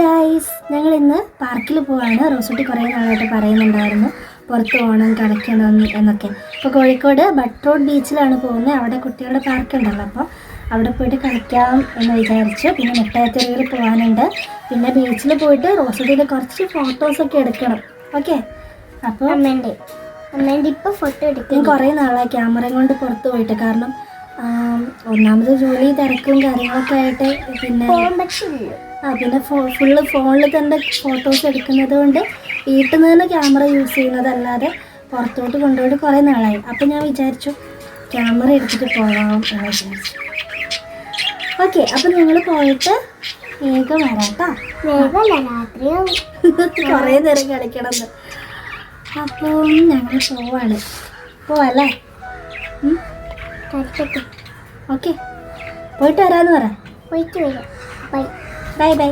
Guys ഞങ്ങൾ ഇന്ന് പാർക്കിൽ പോവാണ്. റോസൂട്ടി കുറേ നാളായിട്ട് പറയുന്നുണ്ടായിരുന്നു. പുറത്ത് പോകണം കളിക്കണം എന്നൊക്കെ. അപ്പോൾ കോഴിക്കോട് ബട്ട് റോഡ് ബീച്ചിലാണ് പോകുന്നത്. അവിടെ കുട്ടികളുടെ പാർക്ക് ഉണ്ടല്ലോ. അപ്പോൾ അവിടെ പോയിട്ട് കളിക്കാം എന്ന് വിചാരിച്ചു. പിന്നെ മുട്ടായത്തെറിയിൽ പോകാനുണ്ട് പിന്നെ ബീച്ചിൽ പോയിട്ട് റോസുട്ടിയിൽ കുറച്ച് ഫോട്ടോസൊക്കെ എടുക്കണം. ഓക്കെ അപ്പോൾ അമ്മേന്റെ. അമ്മേന്റെ ഇപ്പോൾ ഫോട്ടോ ഞാൻ എടുക്കും കുറേ നാളായി ക്യാമറയും കൊണ്ട് പുറത്ത് പോയിട്ട്. കാരണം ഒന്നാമത് ജോലി തിരക്കും കാര്യങ്ങളൊക്കെ ആയിട്ട് പിന്നെ പിന്നെ ഫോ ഫുള്ള് ഫോണിൽ തന്നെ ഫോട്ടോസ് എടുക്കുന്നത് കൊണ്ട് വീട്ടിൽ നിന്ന് തന്നെ ക്യാമറ യൂസ് ചെയ്യുന്നതല്ലാതെ പുറത്തോട്ട് കൊണ്ടുപോയിട്ട് കുറേ നാളായി. അപ്പം ഞാൻ വിചാരിച്ചു ക്യാമറ എടുത്തിട്ട് പോകാം എന്ന് വിചാരിച്ചു. ഓക്കെ അപ്പം നിങ്ങൾ പോയിട്ട് വേഗം വരാം കേട്ടോ കുറേ നേരം കളിക്കണം അപ്പം ഞങ്ങൾ പോവാണ്. പോവല്ലേ? ഓക്കെ പോയിട്ട് വരാമെന്ന് പറ. പോയിട്ട് വരാം. ബൈ. ബൈ ബൈ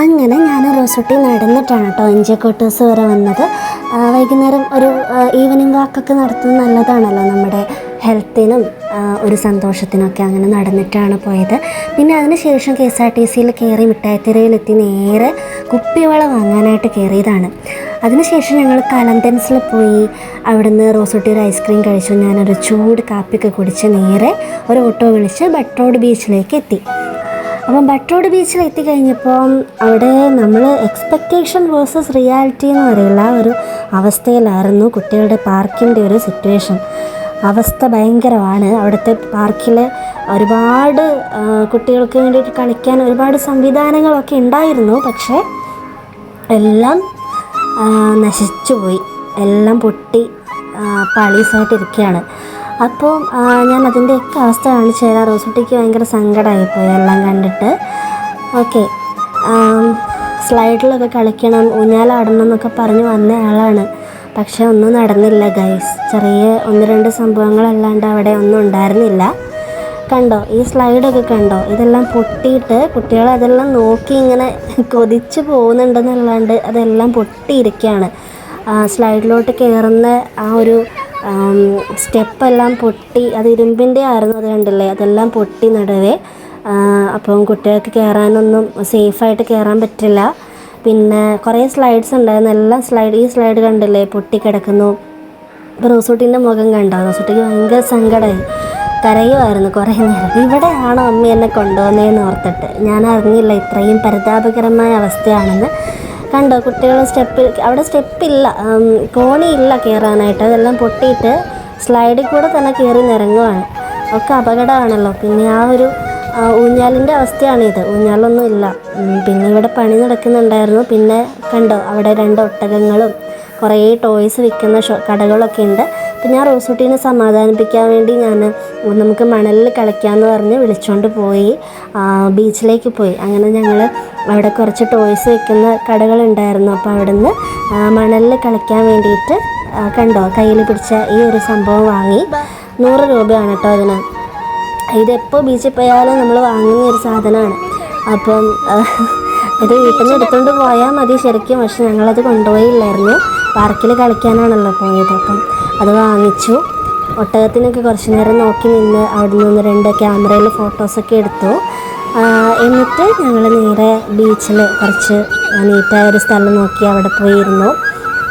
അങ്ങനെ ഞാൻ റോസുട്ടി നടന്നിട്ടാണ് കേട്ടോ ഇഞ്ചക്കോട്ടൂസ് വരെ വന്നത്. വൈകുന്നേരം ഒരു ഈവനിങ് വാക്കൊക്കെ നടത്തുന്നത് നല്ലതാണല്ലോ. നമ്മുടെ ഹെൽത്തിനും ഒരു സന്തോഷത്തിനൊക്കെ അങ്ങനെ നടന്നിട്ടാണ് പോയത്. പിന്നെ അതിനുശേഷം കെ എസ് ആർ ടി സിയിൽ കയറി മിഠായിത്തെരയിലെത്തി നേരെ കുപ്പിവള വാങ്ങാനായിട്ട് കയറിയതാണ്. അതിനുശേഷം ഞങ്ങൾ കലന്തൻസിൽ പോയി. അവിടുന്ന് റോസുട്ടി ഒരു ഐസ്ക്രീം കഴിച്ചു. ഞാനൊരു ചൂട് കാപ്പിയൊക്കെ കുടിച്ച് നേരെ ഒരു ഓട്ടോ വിളിച്ച് ബട്ടറോഡ് ബീച്ചിലേക്ക് എത്തി. അപ്പം ബട്ടോട് ബീച്ചിൽ എത്തിക്കഴിഞ്ഞപ്പോൾ അവിടെ നമ്മൾ എക്സ്പെക്റ്റേഷൻ വേഴ്സസ് റിയാലിറ്റി എന്ന് പറയില്ല ഒരു അവസ്ഥയിലായിരുന്നു കുട്ടികളുടെ പാർക്കിന്റെ ഒരു സിറ്റുവേഷൻ അവസ്ഥ ഭയങ്കരമാണ്. അവിടുത്തെ പാർക്കിൽ ഒരുപാട് കുട്ടികൾക്ക് വേണ്ടിയിട്ട് കളിക്കാൻ ഒരുപാട് സംവിധാനങ്ങളൊക്കെ ഉണ്ടായിരുന്നു. പക്ഷേ എല്ലാം നശിച്ചുപോയി. എല്ലാം പൊട്ടി പാളീസായിട്ടിരിക്കുകയാണ്. അപ്പോൾ ഞാൻ അതിന്റെയൊക്കെ അവസ്ഥ കാണിച്ചു തരാം. റോസുട്ടിക്ക് ഭയങ്കര സങ്കടമായിപ്പോയി എല്ലാം കണ്ടിട്ട്. ഓക്കെ. സ്ലൈഡിലൊക്കെ കളിക്കണം. ഊഞ്ഞാലാടണം എന്നൊക്കെ പറഞ്ഞ് വന്ന ആളാണ്. പക്ഷേ ഒന്നും നടന്നില്ല ഗൈസ്. ചെറിയ ഒന്ന് രണ്ട് സംഭവങ്ങളല്ലാണ്ട് അവിടെ ഒന്നും ഉണ്ടായിരുന്നില്ല. കണ്ടോ? ഈ സ്ലൈഡൊക്കെ കണ്ടോ? ഇതെല്ലാം പൊട്ടിയിട്ട് കുട്ടികൾ അതെല്ലാം നോക്കി ഇങ്ങനെ കൊതിച്ച് പോകുന്നുണ്ടെന്നല്ലാണ്ട് അതെല്ലാം പൊട്ടിയിരിക്കുകയാണ്. സ്ലൈഡിലോട്ട് കയറുന്ന ആ ഒരു സ്റ്റെപ്പെല്ലാം പൊട്ടി അത് ഇരുമ്പിന്റെ ആയിരുന്നു അത് കണ്ടില്ലേ? അതെല്ലാം പൊട്ടി നടുവേ. അപ്പം കുട്ടികൾക്ക് കയറാനൊന്നും സേഫായിട്ട് കയറാൻ പറ്റില്ല. പിന്നെ കുറേ സ്ലൈഡ്സ് ഉണ്ടായിരുന്നു. എല്ലാം സ്ലൈഡ് ഈ സ്ലൈഡ് കണ്ടില്ലേ? പൊട്ടിക്കിടക്കുന്നു. ഇപ്പോൾ റോസൂട്ടിന്റെ മുഖം കണ്ടോ? റോസൂട്ടിക്ക് ഭയങ്കര സങ്കടമായി കരയുമായിരുന്നു കുറേ നേരം. ഇവിടെയാണോ അമ്മ എന്നെ കൊണ്ടുവന്നതെന്ന് ഓർത്തിട്ട്. ഞാൻ അറിഞ്ഞില്ല ഇത്രയും പരിതാപകരമായ അവസ്ഥയാണെന്ന്. കണ്ടോ കുട്ടികൾ സ്റ്റെപ്പ് അവിടെ സ്റ്റെപ്പില്ല കോണിയില്ല കയറാനായിട്ട് അതെല്ലാം പൊട്ടിയിട്ട് സ്ലൈഡിൽ കൂടെ തന്നെ കയറി നിറങ്ങുവാണ്. ഒക്കെ അപകടമാണല്ലോ. പിന്നെ ആ ഒരു ഊഞ്ഞാലിന്റെ അവസ്ഥയാണിത്. ഊഞ്ഞാലൊന്നും ഇല്ല. പിന്നെ ഇവിടെ പണി നടക്കുന്നുണ്ടായിരുന്നു. പിന്നെ കണ്ടോ അവിടെ രണ്ട് ഒട്ടകങ്ങളും കുറേ ടോയ്സ് വിൽക്കുന്ന ഷോ കടകളൊക്കെ ഉണ്ട്. അപ്പം ഞാൻ റോസൂട്ടീനെ സമാധാനിപ്പിക്കാൻ വേണ്ടി ഞാൻ നമുക്ക് മണലിൽ കളിക്കാമെന്ന് പറഞ്ഞ് വിളിച്ചുകൊണ്ട് പോയി. ബീച്ചിലേക്ക് പോയി. അങ്ങനെ ഞങ്ങൾ അവിടെ കുറച്ച് ടോയ്സ് വെക്കുന്ന കടകളുണ്ടായിരുന്നു. അപ്പോൾ അവിടെ നിന്ന് മണലിൽ കളിക്കാൻ വേണ്ടിയിട്ട് കണ്ടോ? കയ്യിൽ പിടിച്ച ഈ ഒരു സംഭവം വാങ്ങി. നൂറ് രൂപയാണ് കേട്ടോ അതിന്. ഇതെപ്പോൾ ബീച്ചിൽ പോയാലും നമ്മൾ വാങ്ങുന്ന ഒരു സാധനമാണ്. അപ്പം ഇത് വീട്ടിൽ നിന്ന് എടുത്തുകൊണ്ട് പോയാൽ മതി ശരിക്കും. പക്ഷെ ഞങ്ങളത് കൊണ്ടുപോയില്ലായിരുന്നു. പാർക്കിൽ കളിക്കാനാണല്ലോ പോയത്. അപ്പം അത് വാങ്ങിച്ചു. ഒട്ടകത്തിനൊക്കെ കുറച്ച് നേരം നോക്കി നിന്ന് അവിടെ നിന്ന് രണ്ട് ക്യാമറയിൽ ഫോട്ടോസൊക്കെ എടുത്തു. എന്നിട്ട് ഞങ്ങൾ നേരെ ബീച്ചിൽ കുറച്ച് നീറ്റായ ഒരു സ്ഥലം നോക്കി അവിടെ പോയിരുന്നു.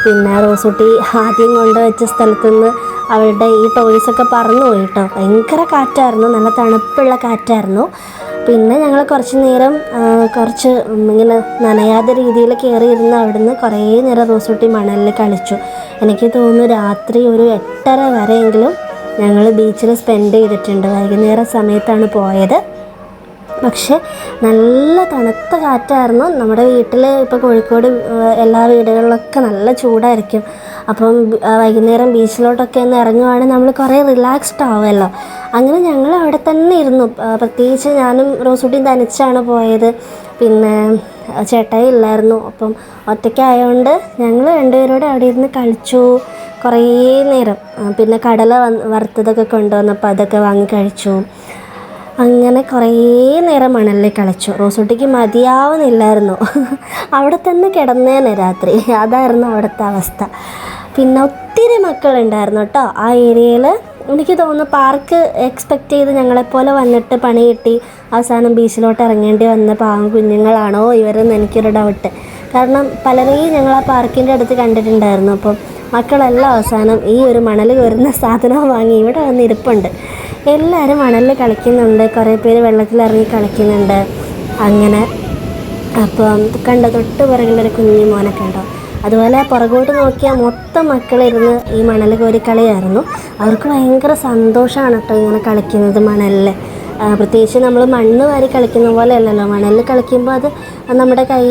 പിന്നെ റോസൂട്ടി ആദ്യം കൊണ്ടുവച്ച സ്ഥലത്തു നിന്ന് അവളുടെ ഈ ടോയ്സൊക്കെ പറന്നു പോയി കേട്ടോ ഭയങ്കര കാറ്റായിരുന്നു നല്ല തണുപ്പുള്ള കാറ്റായിരുന്നു. പിന്നെ ഞങ്ങൾ കുറച്ച് നേരം കുറച്ച് ഇങ്ങനെ നനയാത്ത രീതിയിൽ കയറിയിരുന്ന് നിന്ന് കുറേ നേരം റോസൂട്ടി മണലിൽ കളിച്ചു. എനിക്ക് തോന്നുന്നു രാത്രി ഒരു എട്ടര വരെയെങ്കിലും ഞങ്ങൾ ബീച്ചിൽ സ്പെൻഡ് ചെയ്തിട്ടുണ്ട്. വൈകുന്നേരം സമയത്താണ് പോയത്. പക്ഷെ നല്ല തണുത്ത കാറ്റായിരുന്നു. നമ്മുടെ വീട്ടിൽ ഇപ്പോൾ കോഴിക്കോട് എല്ലാ വീടുകളിലൊക്കെ നല്ല ചൂടായിരിക്കും. അപ്പം വൈകുന്നേരം ബീച്ചിലോട്ടൊക്കെ ഒന്ന് ഇറങ്ങുവാണെങ്കിൽ നമ്മൾ കുറേ റിലാക്സ്ഡ് ആവുമല്ലോ. അങ്ങനെ ഞങ്ങൾ അവിടെ തന്നെ ഇരുന്നു. പ്രത്യേകിച്ച് ഞാനും റോസുട്ടിയും തനിച്ചാണ് പോയത്. പിന്നെ ചേട്ടായി ഇല്ലായിരുന്നു. അപ്പം ഒറ്റയ്ക്കായതുകൊണ്ട് ഞങ്ങൾ രണ്ടുപേരോട് അവിടെ ഇരുന്ന് കളിച്ചു കുറേ നേരം. പിന്നെ കടല വറുത്തതൊക്കെ കൊണ്ടുവന്നപ്പോൾ അതൊക്കെ വാങ്ങി കഴിച്ചു. അങ്ങനെ കുറേ നേരം മണലിൽ കളിച്ചു. റോസോട്ടിക്ക് മതിയാവുന്നില്ലായിരുന്നു. അവിടെ തന്നെ കിടന്നേനെ രാത്രി. അതായിരുന്നു അവിടുത്തെ അവസ്ഥ. പിന്നെ ഒത്തിരി മക്കളുണ്ടായിരുന്നു കേട്ടോ ആ ഏരിയയിൽ എനിക്ക് തോന്നുന്നു പാർക്ക് എക്സ്പെക്റ്റ് ചെയ്ത് ഞങ്ങളെപ്പോലെ വന്നിട്ട് പണി കിട്ടി. അവസാനം ബീച്ചിലോട്ട് ഇറങ്ങേണ്ടി വന്ന പാവം കുഞ്ഞുങ്ങളാണോ ഇവരെന്ന് എനിക്കൊരു ഡൗട്ട് കാരണം പലരെയും ഞങ്ങൾ ആ പാർക്കിന്റെ അടുത്ത് കണ്ടിട്ടുണ്ടായിരുന്നു. അപ്പം മക്കളെല്ലാം അവസാനം ഈ ഒരു മണൽ വരുന്ന സാധനം വാങ്ങി ഇവിടെ വന്ന് ഇരിപ്പുണ്ട്. എല്ലാവരും മണലിൽ കളിക്കുന്നുണ്ട്. കുറേ പേര് വെള്ളത്തിലിറങ്ങി കളിക്കുന്നുണ്ട്. അങ്ങനെ. അപ്പം കണ്ടോ തൊട്ട് പുറകിലൊരു കുഞ്ഞു മോനൊക്കെ ഉണ്ടോ അതുപോലെ പുറകോട്ട് നോക്കിയാൽ മൊത്തം മക്കളിരുന്ന് ഈ മണൽ കോരി കളിയായിരുന്നു. അവർക്ക് ഭയങ്കര സന്തോഷമാണ് കേട്ടോ ഇങ്ങനെ കളിക്കുന്നത് മണലിൽ പ്രത്യേകിച്ച് നമ്മൾ മണ്ണ് വാരി കളിക്കുന്ന പോലെ അല്ലല്ലോ മണലിൽ കളിക്കുമ്പോൾ അത് നമ്മുടെ കൈ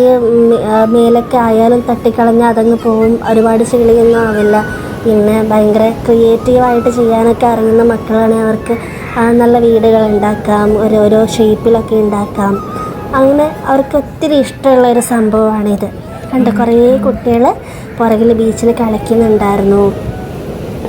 മേലൊക്കെ ആയാലും തട്ടിക്കളഞ്ഞാൽ അതങ്ങ് പോവും. ഒരുപാട് ചെളിയൊന്നും ആവില്ല. പിന്നെ ഭയങ്കര ക്രിയേറ്റീവായിട്ട് ചെയ്യാനൊക്കെ അറിയുന്ന മക്കളാണെങ്കിൽ അവർക്ക് നല്ല വീടുകൾ ഉണ്ടാക്കാം ഓരോരോ ഷേപ്പിലൊക്കെ ഉണ്ടാക്കാം. അങ്ങനെ അവർക്ക് ഒത്തിരി ഇഷ്ടമുള്ള ഒരു സംഭവമാണിത്. കണ്ട് കുറേ കുട്ടികൾ പുറകിൽ ബീച്ചിൽ കളിക്കുന്നുണ്ടായിരുന്നു.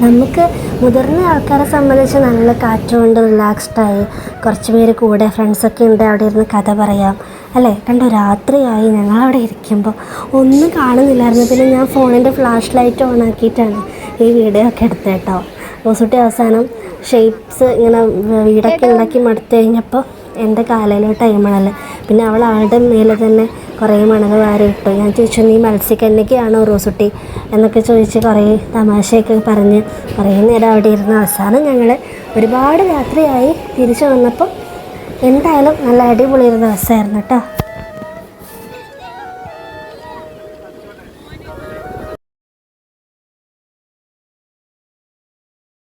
നമുക്ക് മുതിർന്ന ആൾക്കാരെ സംബന്ധിച്ച് നല്ല കാറ്റുകൊണ്ട് റിലാക്സ്ഡായി കുറച്ച് പേര് കൂടെ ഫ്രണ്ട്സൊക്കെ ഉണ്ട് അവിടെ ഇരുന്ന് കഥ പറയാം. അല്ലേ? കണ്ടോ? രാത്രിയായി. ഞങ്ങളവിടെ ഇരിക്കുമ്പോൾ ഒന്നും കാണുന്നില്ലായിരുന്നു. പിന്നെ ഞാൻ ഫോണിന്റെ ഫ്ലാഷ് ലൈറ്റ് ഓൺ ആക്കിയിട്ടാണ് ഈ വീഡിയോ ഒക്കെ എടുത്തത് കേട്ടോ. ഓസൂട്ടി അവസാനം ഷേപ്സ് ഇങ്ങനെ വീടൊക്കെ ഉണ്ടാക്കി മടുത്തു കഴിഞ്ഞപ്പോൾ എന്റെ കാലയിലെ അയ്മണൽ പിന്നെ അവൾ ആളുടെ മേലെ തന്നെ കുറേ മണൽ വാരി ഇട്ടു ഞാൻ ചോദിച്ചു നീ മത്സ്യക്കന്യകയാണോ റോസുട്ടി? എന്നൊക്കെ ചോദിച്ച് കുറേ തമാശയൊക്കെ പറഞ്ഞ് കുറേ നേരം അവിടെ ഇരുന്ന് അവസാനം ഞങ്ങൾ ഒരുപാട് രാത്രിയായി തിരിച്ചു വന്നപ്പോൾ എന്തായാലും നല്ല അടിപൊളി ഒരു ദിവസമായിരുന്നു കേട്ടോ.